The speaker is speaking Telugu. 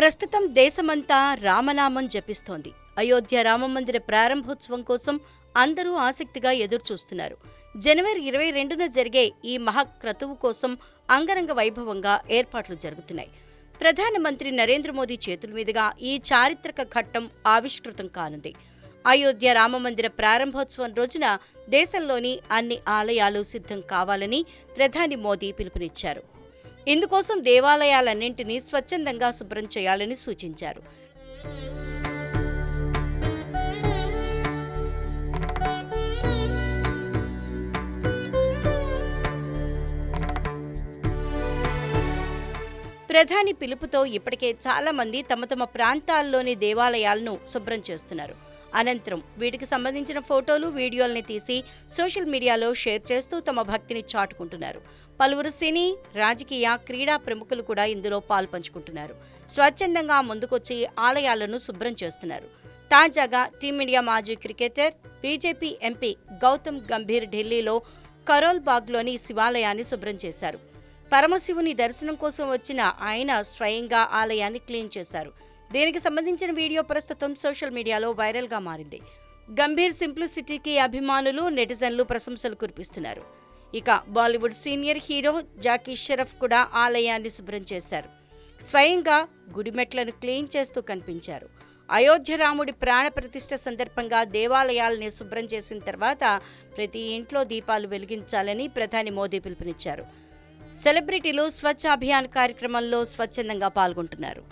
ప్రస్తుతం దేశమంతా రామనామం జపిస్తోంది. అయోధ్య రామమందిర ప్రారంభోత్సవం కోసం అందరూ ఆసక్తిగా ఎదురుచూస్తున్నారు. జనవరి ఇరవై రెండున జరిగే ఈ మహాక్రతువు కోసం అంగరంగ వైభవంగా ఏర్పాట్లు జరుగుతున్నాయి. ప్రధానమంత్రి నరేంద్ర మోదీ చేతుల మీదుగా ఈ చారిత్రక ఘట్టం ఆవిష్కృతం కానుంది. అయోధ్య రామమందిర ప్రారంభోత్సవం రోజున దేశంలోని అన్ని ఆలయాలు సిద్ధం కావాలని ప్రధాని మోదీ పిలుపునిచ్చారు. ఇందుకోసం దేవాలయాలన్నింటినీ స్వచ్ఛందంగా శుభ్రం చేయాలని సూచించారు. ప్రధాని పిలుపుతో ఇప్పటికే చాలా మంది తమ తమ ప్రాంతాల్లోని దేవాలయాలను శుభ్రం చేస్తున్నారు. అనంతరం వీటికి సంబంధించిన ఫోటోలు వీడియోల్ని తీసి సోషల్ మీడియాలో షేర్ చేస్తూ తమ భక్తిని చాటుకుంటున్నారు. పలువురు సినీ రాజకీయ క్రీడా ప్రముఖులు కూడా ఇందులో పాల్పంచుకుంటున్నారు. స్వచ్ఛందంగా ముందుకొచ్చి ఆలయాలను శుభ్రం చేస్తున్నారు. తాజాగా టీమిండియా మాజీ cricketer BJP MP Gautam Gambhir ఢిల్లీలో కరోల్ బాగ్లోని శివాలయాన్ని శుభ్రం చేశారు. పరమశివుని దర్శనం కోసం వచ్చిన ఆయన స్వయంగా ఆలయాన్ని క్లీన్ చేశారు. దీనికి సంబంధించిన వీడియో ప్రస్తుతం సోషల్ మీడియాలో వైరల్గా మారింది. గంభీర్ సింప్లిసిటీకి అభిమానులు నెటిజన్లు ప్రశంసలు కురిపిస్తున్నారు. ఇక Bollywood senior hero Jackie Shroff కూడా ఆలయాన్ని శుభ్రం చేశారు. స్వయంగా గుడిమెట్లను క్లీన్ చేస్తూ కనిపించారు. అయోధ్య రాముడి ప్రాణప్రతిష్ఠ సందర్భంగా దేవాలయాల్ని శుభ్రం చేసిన తర్వాత ప్రతి ఇంట్లో దీపాలు వెలిగించాలని ప్రధాని మోదీ పిలుపునిచ్చారు. సెలబ్రిటీలు స్వచ్ఛ అభియాన్ కార్యక్రమంలో స్వచ్ఛందంగా పాల్గొంటున్నారు.